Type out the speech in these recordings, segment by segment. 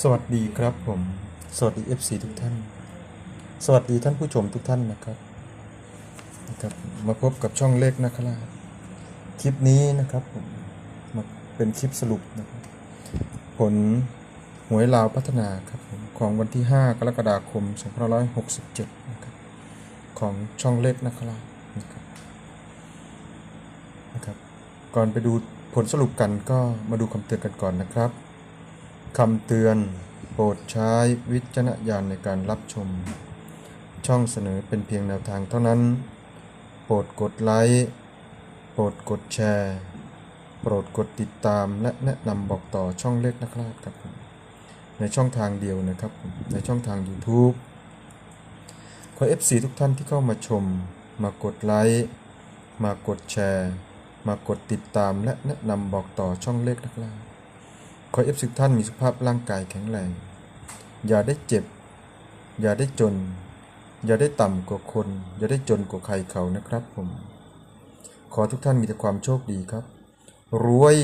สวัสดีครับผม สวัสดี FC ทุกท่าน สวัสดีท่านผู้ชมทุกท่านนะครับนะครับมาพบกับช่องเลขนะครับคลิปนี้นะครับผมมาเป็นคลิปสรุปนะครับผลหวยลาวพัฒนาครับผมของวันที่ 5 กรกฎาคม 2567นะครับของช่องเลขนะครับนะครับนะครับ ก่อนไปดูผลสรุปกันก็มาดูคำเตือนกันก่อนนะครับ คำเตือน โปรดใช้วิจารณญาณในการรับชม ช่องเสนอเป็นเพียงแนวทางเท่านั้น โปรดกดไลค์ โปรดกดแชร์ โปรดกดติดตามและแนะนำบอกต่อช่องเล็กนะครับครับผมในช่องทางเดียวนะครับผมในช่องทาง YouTube ขอ FC ทุกท่านที่เข้ามาชม มากดไลค์ มากดแชร์ มากดติดตามและแนะนำบอกต่อช่องเล็กนะครับ ขอเอฟสิท่านมีสุขภาพร่างกายแข็งแรง อย่าได้เจ็บ อย่าได้จน อย่าได้ต่ำกว่าคน อย่าได้จนกว่าใครเขานะครับผม ขอทุกท่านมีแต่ความโชคดีครับ รวย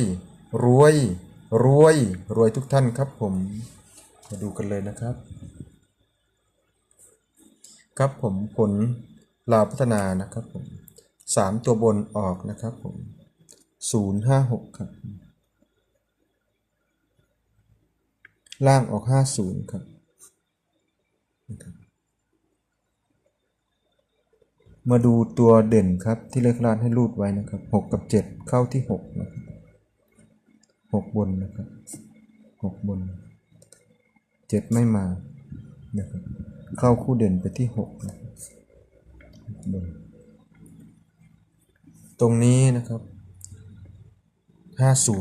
รวย รวย รวยทุกท่านครับผม มาดูกันเลยนะครับ ครับผมผลลาวพัฒนานะครับผมสามตัวบนออกนะครับผมศูนย์ห้าหกครับ ล่างออก 50ครับนะครับ มาดูตัวเด่นครับที่เลขลาดให้รูดไว้นะครับ 6 กับ 7 เข้าที่ 6 นะครับ 6 บนนะครับ 6 บน 7 ไม่มานะครับเข้าคู่เด่นไปที่6นะครับบนตรงนี้นะครับ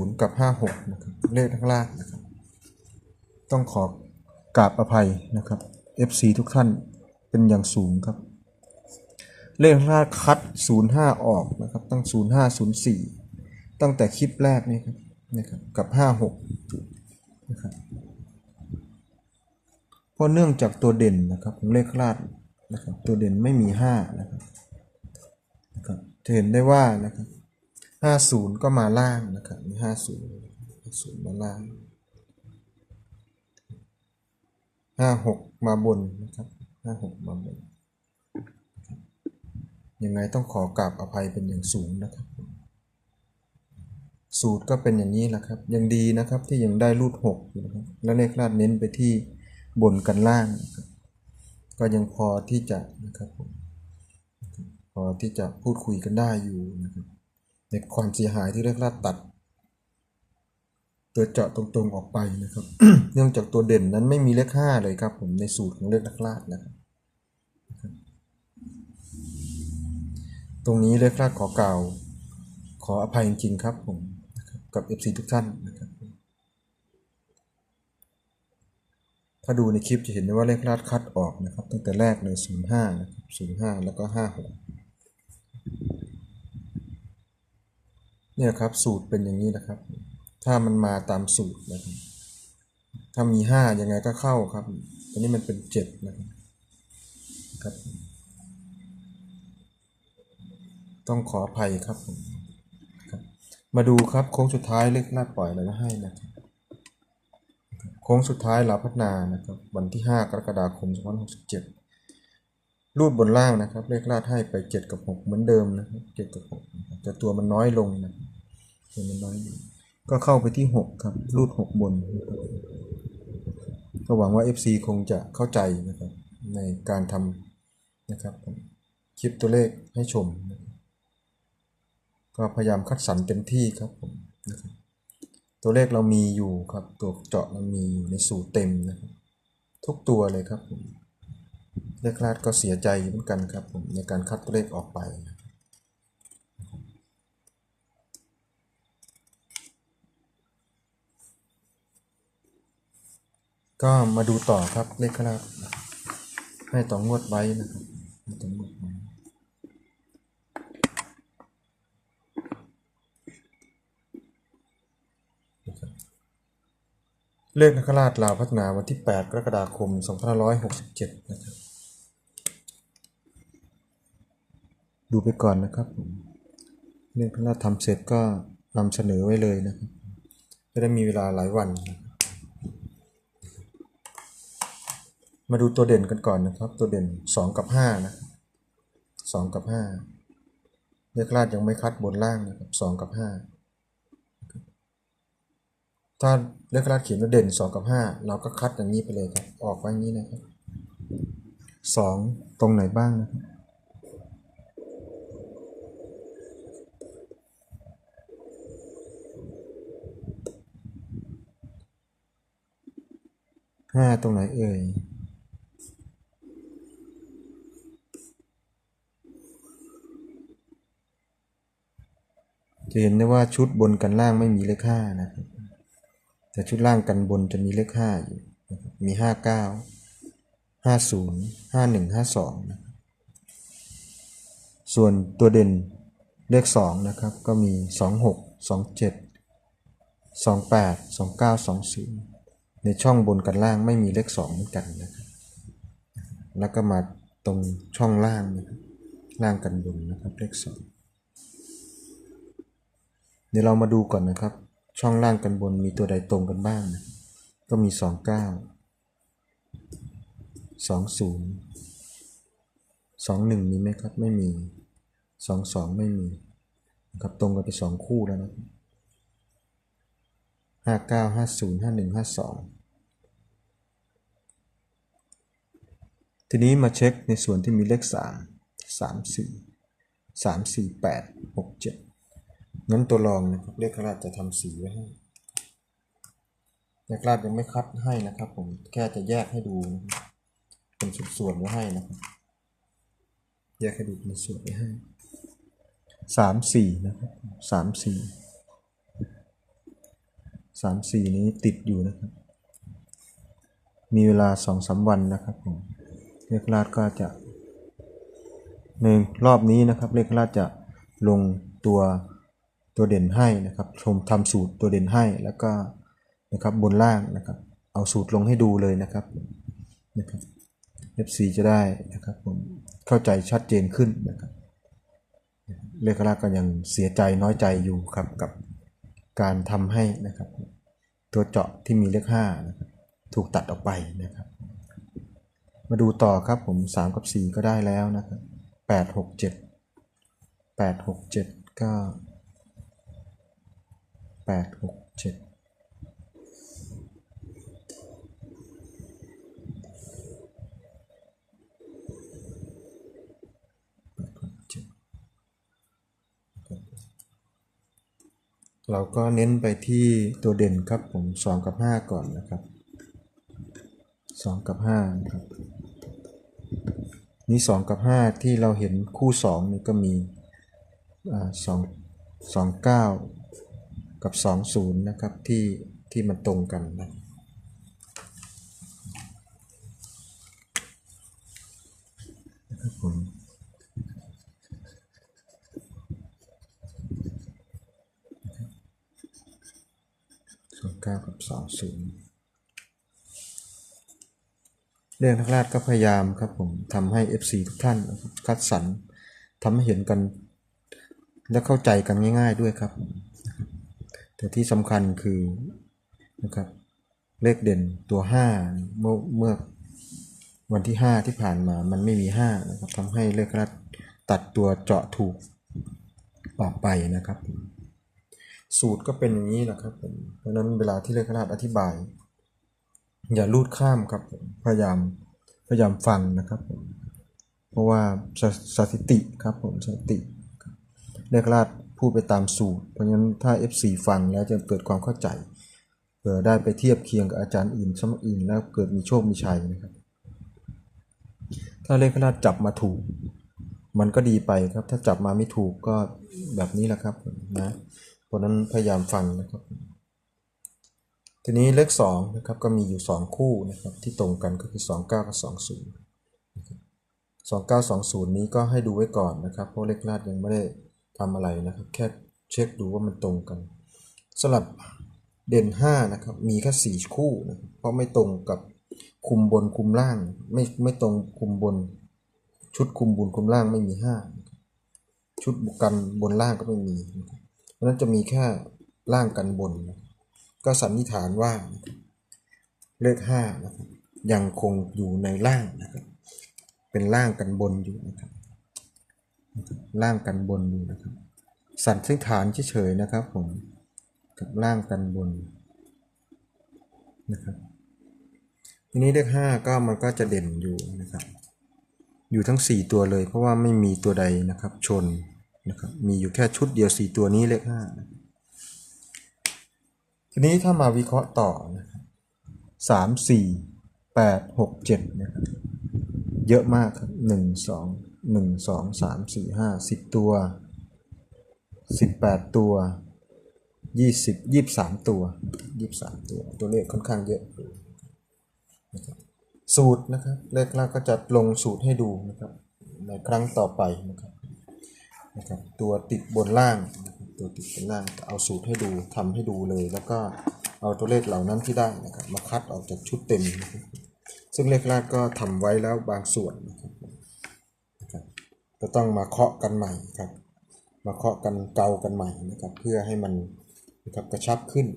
50 กับ 56 นะครับ เลขข้างล่างนะครับ ต้องขอกราบอภัยนะครับ FC ทุกท่านเป็นอย่างสูงครับ เลขราดคัด 05 ออกนะครับ ตั้ง 05 04 ตั้งแต่คลิปแรกนี่ครับนะครับกับ 56นะครับเพราะเนื่องจากตัวเด่นนะครับของเลขราดนะครับตัวเด่นไม่มี 5 นะครับนะครับจะเห็นได้ว่านะครับ 50 ก็มาล่างนะครับมี50 50 มาล่าง ห้าหกมาบนนะครับห้าหกมาบนยังไงต้องขอกราบอภัยเป็นอย่างสูงนะครับ สูตรก็เป็นอย่างนี้แหละครับยังดีนะครับที่ยังได้รูดหกอยู่นะครับและเลขลาดเน้นไปที่บนกันล่าง ก็ยังพอที่จะนะครับผมพอที่จะพูดคุยกันได้อยู่นะครับในความเสียหายที่เลขลาดตัด ตัวเจาะตรงๆออกไปนะครับ เนื่องจากตัวเด่นนั้นไม่มีเลขห้าเลยครับ ผมในสูตรของเลขนักลาดนะครับ ตรงนี้เลขลาดขอกล่าว ขออภัยจริงๆครับผมนะครับกับ FC ทุกท่านนะครับถ้าดูในคลิปจะเห็นได้ว่าเลขลาดคัดออกนะครับ ตั้งแต่แรกเลย 05นะครับ05 แล้วก็ 56เนี่ยครับสูตรเป็นอย่างนี้นะครับ ถ้ามันมาตามสูตรนะครับ ถ้ามีห้ายังไงก็เข้าครับ อันนี้มันเป็นเจ็ดนะครับครับ ต้องขออภัยครับผมครับ มาดูครับโค้งสุดท้ายเลขลาดปล่อยอะไรมาให้นะครับโค้งสุดท้ายลาพัฒนานะครับ วันที่ 5 กรกฎาคม2567รูดบนล่างนะครับ เลขลาดให้ไป 7 กับ 6 เหมือนเดิมนะครับ7กับ6นะครับแต่ตัวมันน้อยลงนะตัวมันน้อยลง ก็เข้าไปที่ 6 ครับ รูด 6 บนนะครับก็หวังว่า FC คงจะเข้าใจนะครับในการทำนะครับคลิปตัวเลขให้ชม ก็พยายามคัดสรรเต็มที่ครับผมนะครับตัวเลขเรามีอยู่ครับ ตัวเจาะเรามีอยู่ในสูตรเต็มนะครับ ทุกตัวเลยครับผมเลขลาดก็เสียใจเหมือนกันครับผมในการคัดตัวเลขออกไป ก็มาดูต่อครับเลขคลาดให้ต่องวดไว้นะครับให้ต่องวดไว้นะครับเลขนักราชลาวพัฒนาวันที่ 8 กรกฎาคม 2567 นะครับ ดูไปก่อนนะครับผมเลขนักราชทำเสร็จก็นำเสนอไว้เลยนะครับจะได้มีเวลาหลายวันนะครับ มาดูตัวเด่นกันก่อนนะครับ ตัวเด่นสองกับห้านะสองกับห้าเลขลาดยังไม่คัดบนล่างนะครับสองกับห้าถ้าเลขลาดเขียนว่าเด่นสองกับห้าเราก็คัดอย่างนี้ไปเลยครับ ออกไว้อย่างนี้นะครับสองตรงไหนบ้างนะครับห้าตรงไหนเอ่ย จะเห็นได้ว่าชุดบนกันล่างไม่มีเลขห้านะครับ แต่ชุดล่างกันบนจะมีเลขห้าอยู่ มีห้าเก้าห้าศูนย์ห้าหนึ่งห้าสองนะครับส่วนตัวเด่นเลขสองนะครับ ก็มีสองหกสองเจ็ดสองแปดสองเก้าสองศูนย์ในช่องบนกันล่างไม่มีเลขสองเหมือนกันนะครับ แล้วก็มาตรงช่องล่างนะครับล่างกันบนนะครับเลขสอง เดี๋ยวเรามาดูก่อนนะครับ ช่องล่างกันบนมีตัวใดตรงกันบ้างนะก็มีสองเก้าสองศูนย์สองหนึ่งมีไหมครับ ไม่มีสองสองไม่มีนะครับตรงกันไปสองคู่แล้วนะครับห้าเก้าห้าศูนย์ห้าหนึ่งห้าสองทีนี้มาเช็คในส่วนที่มีเลข 3 3 4 3 4 8 6 7 งั้นตัวรองนะครับเลขคราชจะทำสีไว้ให้เลขคราชยังไม่คัดให้นะครับผมแค่จะแยกให้ดูนะครับเป็นส่วนๆไว้ให้นะครับแยกให้ดูเป็นส่วนไว้ให้สามสี่นะครับสามสี่สามสี่นี้ติดอยู่นะครับ มีเวลาสองสามวันนะครับผมเลขราชก็จะในรอบนี้นะครับเลขราชจะลงตัว ตัวเด่นให้นะครับชมทำสูตรตัวเด่นให้แล้วก็นะครับบนล่างนะครับเอาสูตรลงให้ดูเลยนะครับนะครับ FC จะได้นะครับผมเข้าใจชัดเจนขึ้นนะครับเลขราชก็ยังเสียใจน้อยใจอยู่ครับกับการทำให้นะครับ ตัวเจาะที่มีเลขห้านะครับถูกตัดออกไปนะครับ มาดูต่อครับผม 3 กับ 4 ก็ได้แล้วนะครับ8 6 7 8 6 7ก็ 8 6 7เราก็เน้นไปที่ตัวเด่นครับผม 2 กับ 5 ก่อนนะครับสองกับห้านะครับนี่สองกับห้าที่เราเห็นคู่สองนี่ก็มีอ่าสองสองเก้า กับสองศูนย์นะครับที่ที่มันตรงกันนะนะครับผมสองเก้ากับสองศูนย์เรื่องทักราชก็พยายามครับผมทำให้ FC ทุกท่านคัดสรรทำให้เห็นกัน และเข้าใจกันง่าย ๆด้วยครับ แต่ที่สำคัญคือนะครับเลขเด่นตัว 5 เมื่อเมื่อวันที่ 5 ที่ผ่านมามันไม่มี 5 นะครับทำให้เลขรัดตัดตัวเจาะถูกออกไปนะครับ สูตรก็เป็นอย่างนี้แหละครับผมเพราะฉะนั้นเวลาที่เลขราชอธิบาย อย่าลูดข้ามครับพยายามพยายามฟังนะครับผมเพราะว่าสสถิติครับผมสถิติเลขราช พูดไปตามสูตร เพราะฉะนั้นถ้า F4 ฟังแล้วจะเกิดความเข้าใจเผื่อได้ไปเทียบเคียงกับอาจารย์อื่นสมอื่นแล้วเกิดมีโชคมีชัยนะครับ ถ้าเลขราชจับมาถูก มันก็ดีไปครับ ถ้าจับมาไม่ถูกก็แบบนี้แหละครับนะเพราะนั้นพยายามฟังนะครับ ทีนี้เลข2นะครับก็มีอยู่ 2 คู่นะครับที่ตรงกันก็คือ 29 กับ 20นะครับ2920 นี้ก็ให้ดูไว้ก่อนนะครับเพราะเลขลาดยังไม่ได้ ทำอะไรนะครับ แค่เช็คดูว่ามันตรงกันสำหรับเด่น5นะครับ มีแค่4คู่นะครับเพราะไม่ตรงกับคุมบนคุมล่าง ไม่ไม่ตรงคุมบน ชุดคุมบนคุมล่างไม่มี5ชุดบุกันบนล่างก็ไม่มี เพราะฉะนั้นจะมีแค่ล่างกันบนนะก็สันนิษฐานว่าเลขห้านะครับยังคงอยู่ในล่างนะครับ เป็นล่างกันบนอยู่นะครับ ล่างกันบนอยู่นะครับ สันนิษฐานเฉยๆนะครับผมกับล่างกันบนนะครับทีนี้เลขห้าก็มันก็จะเด่นอยู่นะครับ อยู่ทั้ง 4 ตัวเลยเพราะว่าไม่มีตัวใดนะครับชนนะครับมีอยู่แค่ชุดเดียว 4 ตัวนี้เลขห้าทีนี้ถ้ามาวิเคราะห์ต่อนะครับสามสี่แปดหกเจ็ดนะครับเยอะมากครับหนึ่งสอง หนึ่งสองสามสี่ห้าสิบตัวสิบแปดตัวยี่สิบยี่สามตัวยี่สามตัว ตัวเลขค่อนข้างเยอะนะครับสูตรนะครับเลขแรกก็จะลงสูตรให้ดูนะครับในครั้งต่อไปนะครับนะครับตัวติดบนล่างตัวติดบนล่างเอาสูตรให้ดูทำให้ดูเลย แล้วก็เอาตัวเลขเหล่านั้นที่ได้นะครับมาคัดออกจากชุดเต็ม ซึ่งเลขแรกก็ทำไว้แล้วบางส่วนนะครับ ก็ต้องมาเคาะกันใหม่ครับ มาเคาะกันเกากันใหม่นะครับ เพื่อให้มันนะครับกระชับขึ้น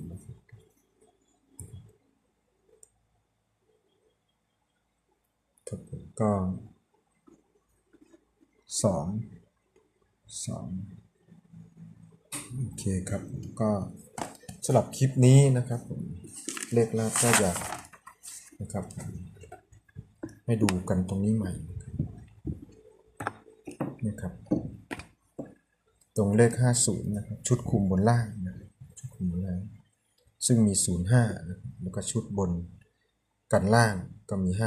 ครับก็สองสองโอเคครับก็สำหรับคลิปนี้นะครับผมเลขแรกก็อยากนะครับ ให้ดูกันตรงนี้ใหม่ นะครับ ตรงเลข 50 นะครับ ชุดคุมบนล่างนะชุดคุมบนล่าง ซึ่งมี 05นะแล้วก็ชุดบนกันล่างก็มี 50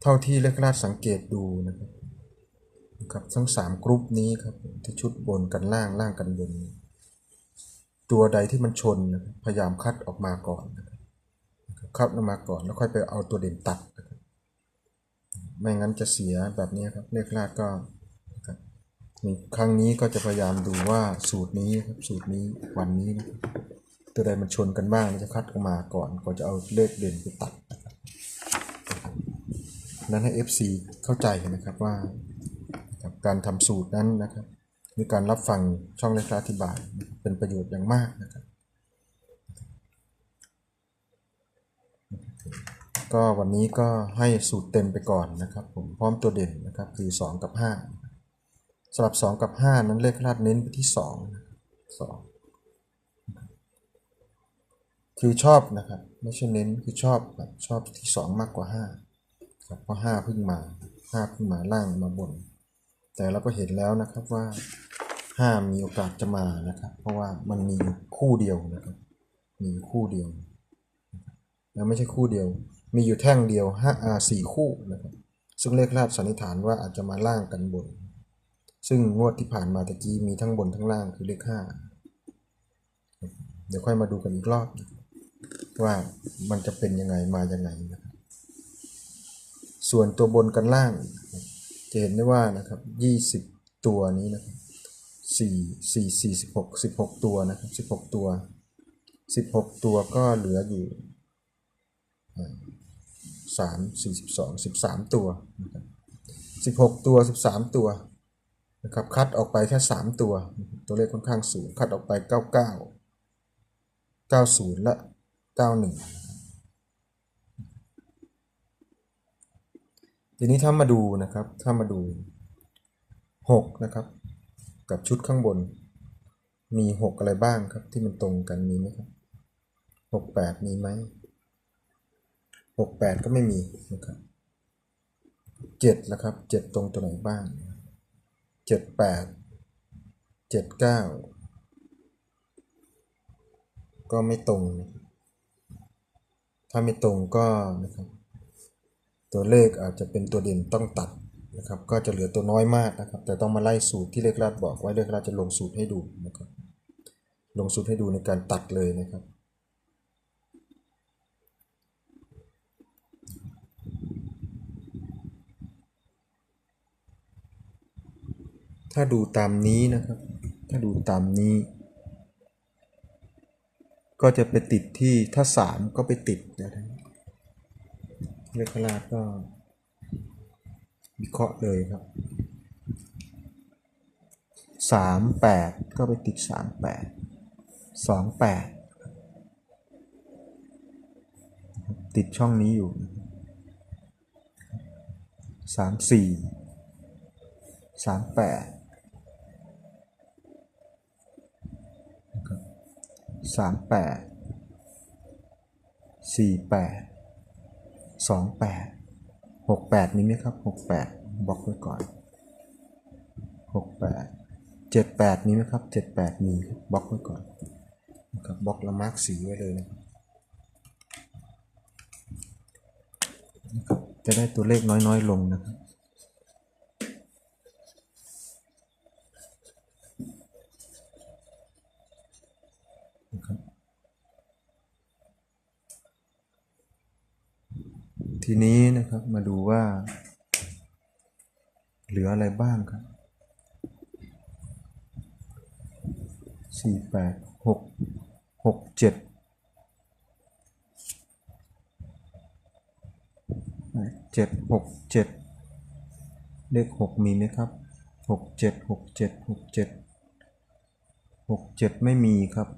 เท่าที่เลขราชสังเกตดูนะครับนะครับทั้ง 3 กรุ๊ปนี้ครับที่ชุดบนกันล่างล่างกันบน ตัวใดที่มันชนนะพยายามคัดออกมาก่อนนะครับคัดออกมาก่อนแล้วค่อยไปเอาตัวเด่นตัดนะ ไม่งั้นจะเสียแบบนี้ครับเลขแรกก็นะครับนี่ครั้งนี้ก็จะพยายามดูว่าสูตรนี้ครับสูตรนี้วันนี้นะตัวใดมันชนกันบ้างจะคัดออกมาก่อนก่อนจะเอาเลขเด่นไปตัดนั้นให้ FC เข้าใจนะครับว่าการทำสูตรนั้นนะครับหรือการรับฟังช่องเลขาอธิบายเป็นประโยชน์อย่างมากนะครับ ก็วันนี้ก็ให้สูตรเต็มไปก่อนนะครับ ผมพร้อมตัวเด่นนะครับคือ 2 กับ5สำหรับ 2 กับ 5 นั้นเลขคลาดเน้นไปที่2นะครับ2คือชอบนะครับไม่ใช่เน้นคือชอบแบบชอบที่ 2 มากกว่า5ครับเพราะ5เพิ่งมา5เพิ่งมาล่างมาบน แต่เราก็เห็นแล้วนะครับว่า 5 มีโอกาสจะมานะครับ เพราะว่ามันมีคู่เดียวนะครับมีคู่เดียวนะไม่ใช่คู่เดียว มีอยู่แท่งเดียวห้าอ่าสี่คู่นะครับซึ่งเลขราชสันนิษฐานว่าอาจจะมาล่างกันบน ซึ่งงวดที่ผ่านมาตะกี้มีทั้งบนทั้งล่างคือเลขห้าเดี๋ยวค่อยมาดูกันอีกรอบ ว่ามันจะเป็นยังไงมายังไงนะครับส่วนตัวบนกันล่าง จะเห็นได้ว่านะครับยี่สิบตัวนี้นะครับสี่สี่สี่สิบหกสิบหกตัวนะครับสิบหกตัวสิบหกตัวก็เหลืออยู่ สามสี่สิบสองสิบสามตัวนะครับสิบหกตัวสิบสามตัวนะครับคัดออกไปแค่สามตัว ตัวเลขค่อนข้างสูง คัดออกไปเก้าเก้าเก้าศูนย์และเก้าหนึ่งทีนี้ถ้ามาดูนะครับ ถ้ามาดูหกนะครับ กับชุดข้างบน มีหกอะไรบ้างครับ ที่มันตรงกันมีไหมครับหกแปดมีไหม หกแปดก็ไม่มีนะครับเจ็ดแล้วครับเจ็ดตรงตัวไหนบ้างเจ็ดแปดเจ็ดเก้าก็ไม่ตรง ถ้าไม่ตรงก็นะครับ ตัวเลขอาจจะเป็นตัวเด่นต้องตัดนะครับ ก็จะเหลือตัวน้อยมากนะครับ แต่ต้องมาไล่สูตรที่เลขราดบอกไว้เลขราดจะลงสูตรให้ดูนะครับ ลงสูตรให้ดูในการตัดเลยนะครับ ถ้าดูตามนี้นะครับ ถ้าดูตามนี้ ก็จะไปติดที่ถ้า 3 ก็ไปติดนะครับเลขราก็วิเคราะห์เลยครับ 38 ก็ไปติด 38 28 ติดช่องนี้อยู่ 34 38 สามแปดสี่แปดสองแปดหกแปดมีไหมครับหกแปดบล็อกไว้ก่อนหกแปดเจ็ดแปดมีไหมครับเจ็ดแปดมีบล็อกไว้ก่อนนะครับบล็อกและมาร์กสีไว้เลยนะครับจะได้ตัวเลขน้อยๆลงนะครับ นะครับทีนี้นะครับมาดูว่า เหลืออะไรบ้างครับสี่แปดหกหกเจ็ดเจ็ดหกเจ็ดเลขหกมีไหมครับหกเจ็ดหกเจ็ดหกเจ็ดหกเจ็ดไม่มีครับ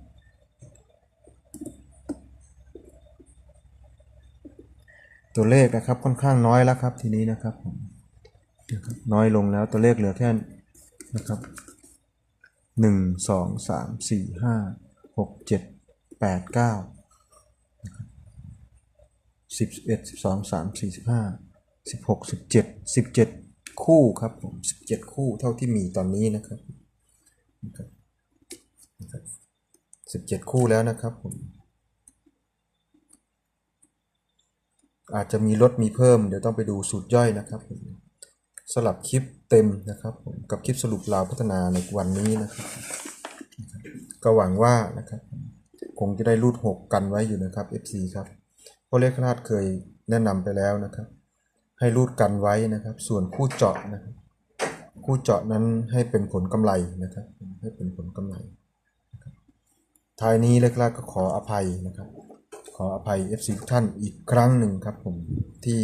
ตัวเลขนะครับค่อนข้างน้อยแล้วครับทีนี้นะครับผมนะครับน้อยลงแล้วตัวเลขเหลือแค่นะครับหนึ่งสองสามสี่ห้าหกเจ็ดแปดเก้าสิบเอ็ดสิบสองสามสี่สิบห้าสิบหกสิบเจ็ดสิบเจ็ดคู่ครับผมสิบเจ็ดคู่เท่าที่มีตอนนี้นะครับสิบเจ็ดคู่แล้วนะครับผม อาจจะมีลดมีเพิ่ม เดี๋ยวต้องไปดูสูตรย่อยนะครับสลับคลิปเต็มนะครับกับคลิปสรุปราวพัฒนาในวันนี้นะครับ ก็หวังว่านะครับคงจะได้รูดหกกันไว้อยู่นะครับ FC ครับเพราะเลขคนาดเคยแนะนำไปแล้วนะครับ ให้รูดกันไว้นะครับ ส่วนคู่เจาะนะครับคู่เจาะนั้นให้เป็นผลกำไรนะครับ ให้เป็นผลกำไรท้ายนี้เลขแรกก็ขออภัยนะครับ ขออภัย FC ทุกท่านอีกครั้งหนึ่งครับผมที่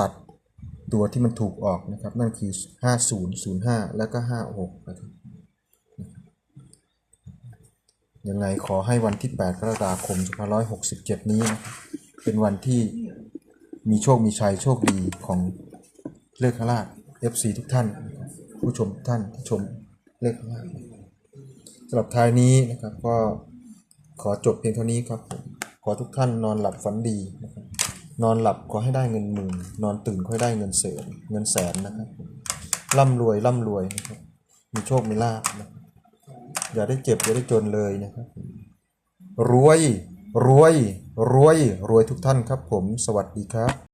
ตัดตัวที่มันถูกออกนะครับ นั่นคือ 5005 แล้วก็ 56 นะครับยังไงขอให้วันที่ 8 กรกฎาคม 2567 นี้นะครับเป็นวันที่มีโชคมีชัยโชคดีของเลขราช FC ทุกท่าน ผู้ชมท่านที่ชมเลขราชสำหรับท้ายนี้นะครับก็ขอจบเพียงเท่านี้ครับผม ขอทุกท่านนอนหลับฝันดีนะครับนอนหลับขอให้ได้เงินหมื่น นอนตื่นขอให้ได้เงินแสนเงินแสนนะครับร่ำรวยร่ำรวยนะครับมีโชคมีลาภนะอย่าได้เจ็บอย่าได้จนเลยนะครับรวยรวยรวยรวยทุกท่านครับผมสวัสดีครับ